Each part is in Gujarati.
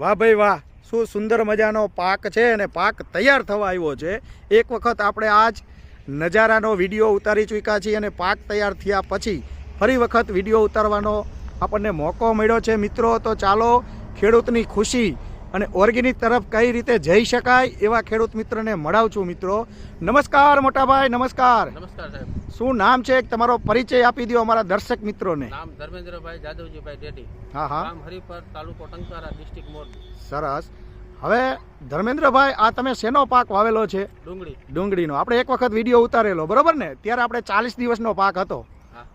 વાહ ભાઈ વાહ, શું સુંદર મજાનો પાક છે અને પાક તૈયાર થવા આવ્યો છે. એક વખત આપણે આજ નજારાનો વીડિયો ઉતારી ચૂક્યા છીએ અને પાક તૈયાર થયા પછી ફરી વખત વીડિયો ઉતારવાનો આપણને મોકો મળ્યો છે. મિત્રો, તો ચાલો ખેડૂતની ખુશી અને ઓર્ગેનિક તરફ કઈ રીતે જઈ શકાય એવા ખેડૂત મિત્રને મળાવું છું મિત્રો. નમસ્કાર મોટાભાઈ નમસ્કાર. નમસ્કાર સાહેબ. શું નામ છે? તમારો પરિચય આપી દો અમારા દર્શક મિત્રોને. નામ ધર્મેન્દ્રભાઈ જાદવજીભાઈ ડેડી હા હા. નામ હરિપર તાલુકો ટંકારા ડિસ્ટ્રિક્ટ મોરબી. સરસ. હવે ધર્મેન્દ્રભાઈ આ તમે શેનો પાક વાવેલો છે? ડુંગળી. ડુંગળીનો. આપણે એક વખત વીડિયો ઉતારેલો બરોબર ને? ત્યારે આપણે ચાલીસ દિવસનો પાક હતો.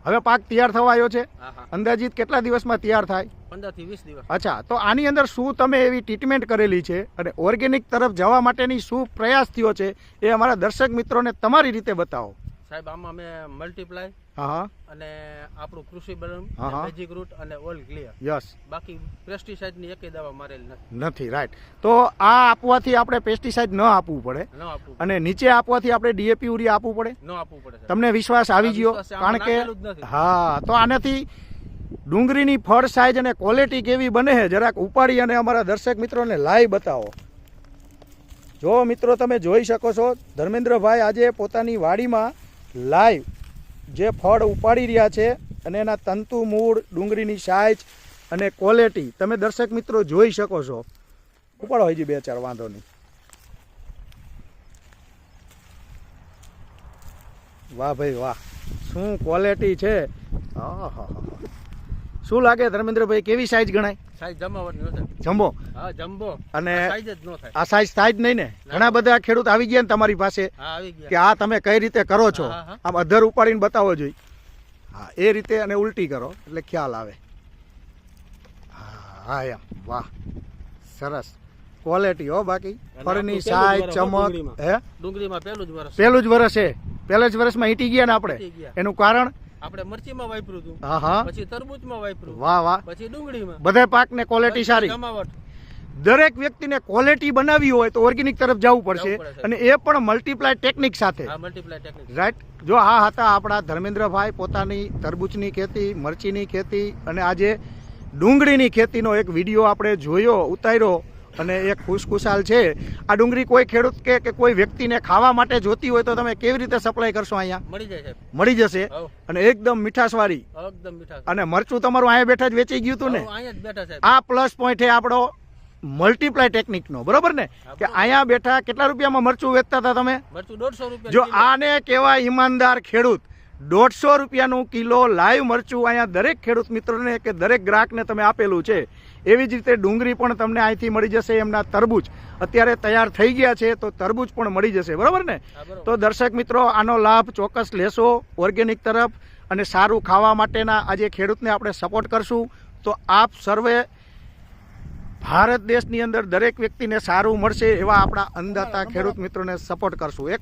હવે પાક તૈયાર થવા આવ્યો છે. અંદાજિત કેટલા દિવસમાં તૈયાર થાય? પંદરથી વીસ દિવસ. અચ્છા તો આની અંદર શું તમે એવી ટ્રીટમેન્ટ કરેલી છે? અને ઓર્ગેનિક તરફ જવા માટેની શું પ્રયાસ થયો છે? એ અમારા દર્શક મિત્રોને તમારી રીતે બતાવો. સાહેબ આમાં અમે મલ્ટીપ્લાય હા અને આપણું કૃષિ બલમ. મેજિક રૂટ અને ઓલ ક્લિયર યસ. બાકી પેસ્ટિસાઇડની એકેય દવા મારેલી નથી. નથી રાઈટ તો આ આપવાથી આપણે પેસ્ટિસાઇડ ન આપવું પડે. ન આપવું અને નીચે આપવાથી આપણે ડીએપી યુરિયા આપવું પડે. ન આપવું પડે તમને વિશ્વાસ આવી ગયો કારણ કે. હા તો આનાથી ડુંગળીની ફળ સાઈઝ અને ક્વોલિટી કેવી બને છે જરાક ઉપાડી અને અમારા દર્શક મિત્રોને લાઈવ બતાવો. જો મિત્રો તમે જોઈ શકો છો ધર્મેન્દ્રભાઈ આજે પોતાની વાડીમાં લાઈવ. જે ફળ ઉપાડી રહ્યા છે અને એના તંતુ, મૂળ, ડુંગળીની સાઇઝ અને ક્વોલિટી તમે દર્શક મિત્રો જોઈ શકો છો. ઉપાડો હજી બે ચાર, વાંધો નહીં. વાહ ભાઈ વાહ. શું ક્વોલિટી છે? આહાહા. શું લાગે ધર્મેન્દ્રભાઈ કેવી સાઈઝ ગણાય? સાઈઝ જમાવટ ન જમ્બો? હા જમ્બો. અને સાઈઝ જ ન થાય. આ સાઈઝ થાય જ નહીં ને? ઘણા બધા ખેડૂત આવી ગયા ને તમારી પાસે કે આ તમે કઈ રીતે કરો છો. આમ અધર ઉપાડીને બતાવો જોઈએ હા એ રીતે અને ઉલટી કરો એટલે ખ્યાલ આવે. હા એમ. વાહ. સરસ. ક્વોલિટી હો બાકી. ફરની ફળની સાઈઝ ચમક હે? ડુંગળીમાં પહેલું જ વર્ષ પહેલું જ વર્ષ છે. પહેલા જ વર્ષમાં હીટી ગયા ને આપણે? એનું કારણ? આપણે મરચીમાં વાપર્યું હતું. હા હા. પછી તરબૂચમાં વાપર્યું. વાહ વાહ. પછી ડુંગળીમાં. બધા પાકને ક્વોલિટી સારી. જમાવટ દરેક વ્યક્તિને ક્વોલિટી બનાવવી હોય તો ઓર્ગેનિક તરફ જવું પડશે. અને એ પણ મલ્ટીપ્લાય ટેકનિક સાથે. રાઈટ જો આ હતા આપણા ધર્મેન્દ્રભાઈ પોતાની તરબૂચની ખેતી મરચીની ખેતી અને આજે ડુંગળીની ખેતીનો એક વીડિયો આપણે જોયો ઉતાર્યો. અને એ ખુશખુશાલ છે. આ ડુંગળી કોઈ ખેડૂત કે કે કોઈ વ્યક્તિને ખાવા માટે જોતી હોય તો તમે કેવી રીતે સપ્લાય કરશો અહીંયા? મળી જશે મળી જશે. અને એકદમ મીઠાશવાળી. એકદમ મીઠા અને મરચું તમારું અહીંયા બેઠા જ વેચી ગયું હતું ને? આ પ્લસ પોઈન્ટ છે આપણો મલ્ટીપ્લાય ટેકનિકનો બરોબર ને? કે અહીંયા બેઠા કેટલા રૂપિયામાં મરચું વેચતા હતા તમે? મરચું દોઢસો રૂપિયા જો આને કહેવાય ઈમાનદાર ખેડૂત. દોઢસો રૂપિયાનું કિલો લાઈવ મરચું અહીંયા દરેક ખેડૂત મિત્રોને કે દરેક ગ્રાહકને તમે આપેલું છે. એવી જ રીતે ડુંગળી પણ તમને અહીંથી મળી જશે એમના તરબૂચ. અત્યારે તૈયાર થઈ ગયા છે તો તરબૂચ પણ મળી જશે. બરાબર ને? તો દર્શક મિત્રો આનો લાભ ચોક્કસ લેશો ઓર્ગેનિક તરફ અને સારું ખાવા માટેના આજે ખેડૂતને આપણે સપોર્ટ કરશું. તો આપ સર્વે ભારત દેશની અંદર દરેક વ્યક્તિને સારું મળશે એવા આપણા અંદાતા ખેડૂત મિત્રોને સપોર્ટ કરશું. એક